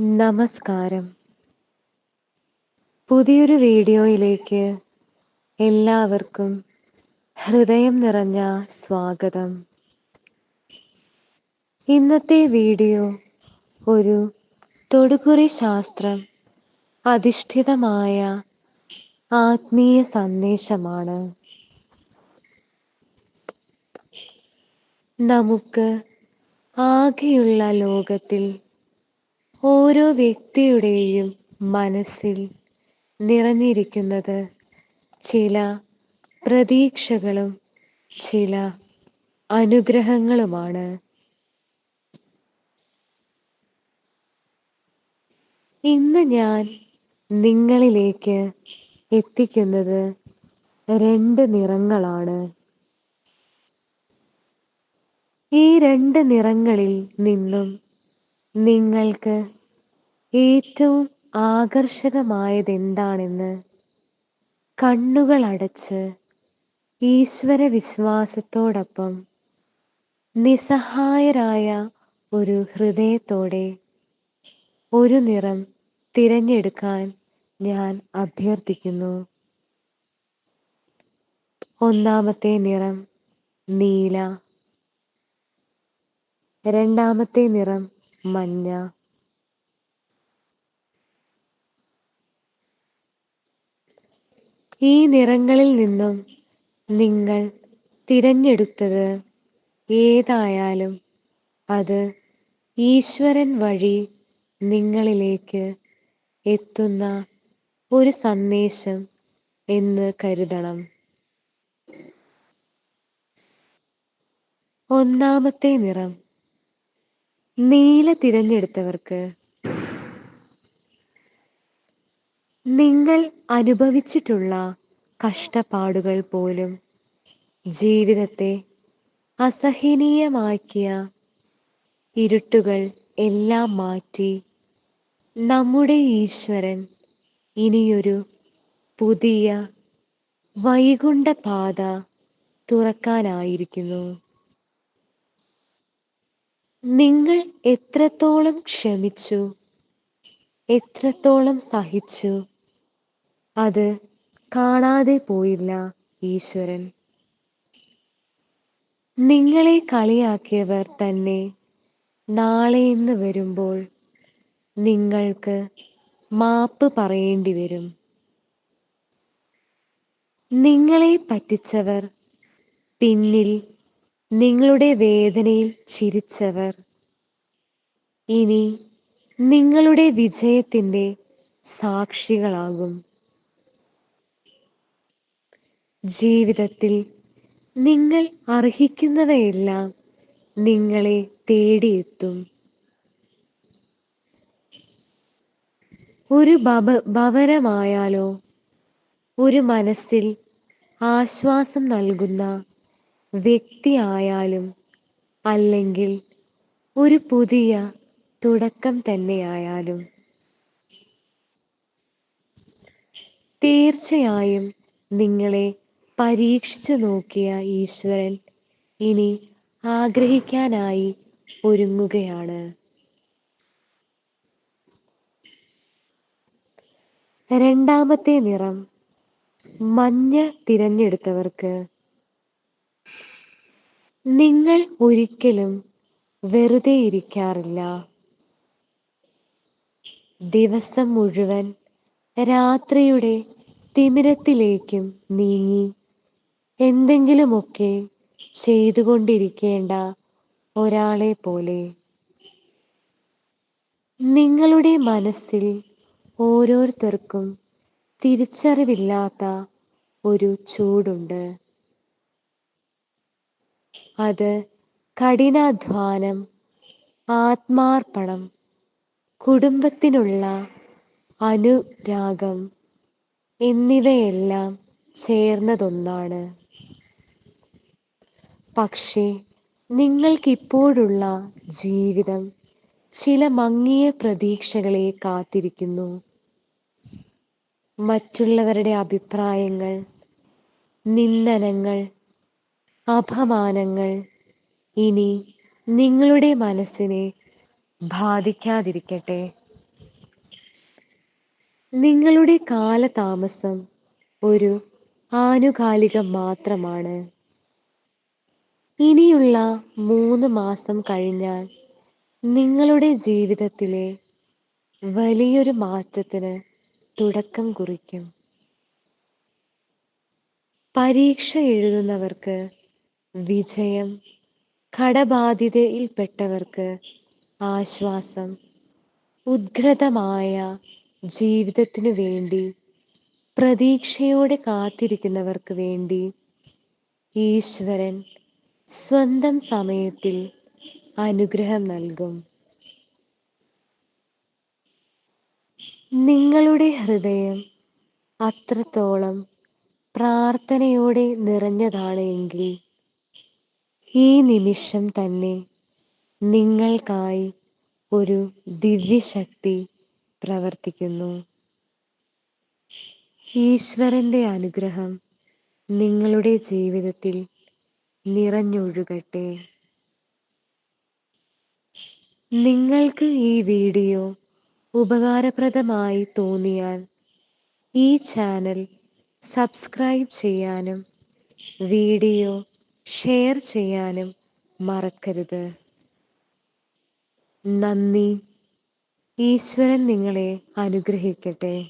നമസ്കാരം. പുതിയൊരു വീഡിയോയിലേക്ക് എല്ലാവർക്കും ഹൃദയം നിറഞ്ഞ സ്വാഗതം. ഇന്നത്തെ വീഡിയോ ഒരു തൊടുകുറി ശാസ്ത്രം അധിഷ്ഠിതമായ ആത്മീയ സന്ദേശമാണ്. നമുക്ക് ആകെയുള്ള ലോകത്തിൽ ഓരോ വ്യക്തിയുടെയും മനസ്സിൽ നിറഞ്ഞിരിക്കുന്നത് ചില പ്രതീക്ഷകളും ചില അനുഗ്രഹങ്ങളുമാണ്. ഇന്ന് ഞാൻ നിങ്ങളിലേക്ക് എത്തിക്കുന്നത് രണ്ട് നിറങ്ങളാണ്. ഈ രണ്ട് നിറങ്ങളിൽ നിന്നും നിങ്ങൾക്ക് ഏറ്റവും ആകർഷകമായതെന്താണെന്ന് കണ്ണുകൾ അടച്ച് ഈശ്വര വിശ്വാസത്തോടൊപ്പം നിസ്സഹായരായ ഒരു ഹൃദയത്തോടെ ഒരു നിറം തിരഞ്ഞെടുക്കാൻ ഞാൻ അഭ്യർത്ഥിക്കുന്നു. ഒന്നാമത്തെ നിറം നീല. രണ്ടാമത്തെ നിറം മഞ്ഞ. ഈ നിറങ്ങളിൽ നിന്നും നിങ്ങൾ തിരഞ്ഞെടുത്തത് ഏതായാലും അത് ഈശ്വരൻ വഴി നിങ്ങളിലേക്ക് എത്തുന്ന ഒരു സന്ദേശം എന്ന് കരുതണം. ഒന്നാമത്തെ നിറം. നീല തിരഞ്ഞെടുത്തവർക്ക് നിങ്ങൾ അനുഭവിച്ചിട്ടുള്ള കഷ്ടപ്പാടുകൾ പോലും ജീവിതത്തെ അസഹനീയമാക്കിയ ഇരുട്ടുകൾ എല്ലാം മാറ്റി നമ്മുടെ ഈശ്വരൻ ഇനിയൊരു പുതിയ വൈകുണ്ഠ പാത തുറക്കാനായിരിക്കുന്നു. നിങ്ങൾ എത്രത്തോളം ക്ഷമിച്ചു? എത്രത്തോളം സഹിച്ചു? അത് കാണാതെ പോയില്ല ഈശ്വരൻ. നിങ്ങളെ കളിയാക്കിയവർ തന്നെ നാളെ എന്ന് വരുമ്പോൾ നിങ്ങൾക്ക് മാപ്പ് പറയേണ്ടി വരും. നിങ്ങളെ പറ്റിച്ചവർ പിന്നിൽ നിങ്ങളുടെ വേദനയിൽ ചിരിച്ചവർ. ഇനി നിങ്ങളുടെ വിജയത്തിന്റെ സാക്ഷികളാകും. ജീവിതത്തിൽ നിങ്ങൾ അർഹിക്കുന്നവയെല്ലാം നിങ്ങളെ തേടിയെത്തും. ഒരു ഭവ ഭവനമായാലോ ഒരു മനസ്സിൽ ആശ്വാസം നൽകുന്ന വ്യക്തിയായാലും അല്ലെങ്കിൽ ഒരു പുതിയ തുടക്കം തന്നെയായാലും തീർച്ചയായും നിങ്ങളെ പരീക്ഷിച്ചു നോക്കിയ ഈശ്വരൻ ഇനി ആഗ്രഹിക്കാനായി ഒരുങ്ങുകയാണ്. രണ്ടാമത്തെ നിറം മഞ്ഞ തിരഞ്ഞെടുത്തവർക്ക് നിങ്ങൾ ഒരിക്കലും വെറുതെ ഇരിക്കാറില്ല. ദിവസം മുഴുവൻ രാത്രിയുടെ തിമിരത്തിലേക്കും നീങ്ങി എന്തെങ്കിലുമൊക്കെ ചെയ്തുകൊണ്ടിരിക്കേണ്ട ഒരാളെ പോലെ. നിങ്ങളുടെ മനസ്സിൽ ഓരോരുത്തർക്കും തിരിച്ചറിവില്ലാത്ത ഒരു ചൂടുണ്ട്. അത് കഠിനാധ്വാനം ആത്മാർപ്പണം കുടുംബത്തിനുള്ള അനുരാഗം എന്നിവയെല്ലാം ചേർന്നതൊന്നാണ്. പക്ഷേ നിങ്ങൾക്കിപ്പോഴുള്ള ജീവിതം ചില മങ്ങിയ പ്രതീക്ഷകളെ കാത്തിരിക്കുന്നു. മറ്റുള്ളവരുടെ അഭിപ്രായങ്ങൾ നിന്ദനങ്ങൾ അപമാനങ്ങൾ. ഇനി നിങ്ങളുടെ മനസ്സിനെ ബാധിക്കാതിരിക്കട്ടെ. നിങ്ങളുടെ കാലതാമസം ഒരു ആനുകാലികം മാത്രമാണ്. ഇനിയുള്ള മൂന്ന് മാസം കഴിഞ്ഞാൽ നിങ്ങളുടെ ജീവിതത്തിലെ വലിയൊരു മാറ്റത്തിന് തുടക്കം കുറിക്കും. പരീക്ഷ എഴുതുന്നവർക്ക് വിജയം. കടബാധിതയിൽപ്പെട്ടവർക്ക് ആശ്വാസം. ഉദ്ഗ്രതമായ ജീവിതത്തിനു വേണ്ടി പ്രതീക്ഷയോടെ കാത്തിരിക്കുന്നവർക്ക് വേണ്ടി ഈശ്വരൻ സ്വന്തം സമയത്തിൽ അനുഗ്രഹം നൽകും. നിങ്ങളുടെ ഹൃദയം അത്രത്തോളം പ്രാർത്ഥനയോടെ നിറഞ്ഞതാണ് എങ്കിൽ ഈ നിമിഷം തന്നെ നിങ്ങൾക്കായി ഒരു ദിവ്യശക്തി പ്രവർത്തിക്കുന്നു. ഈശ്വരന്റെ അനുഗ്രഹം നിങ്ങളുടെ ജീവിതത്തിൽ നിറഞ്ഞൊഴുകട്ടെ. നിങ്ങൾക്ക് ഈ വീഡിയോ ഉപകാരപ്രദമായി തോന്നിയാൽ ഈ ചാനൽ സബ്സ്ക്രൈബ് ചെയ്യാനും വീഡിയോ ഷെയർ ചെയ്യാനും മറക്കരുത്. നന്ദി. ഈശ്വരൻ നിങ്ങളെ അനുഗ്രഹിക്കട്ടെ.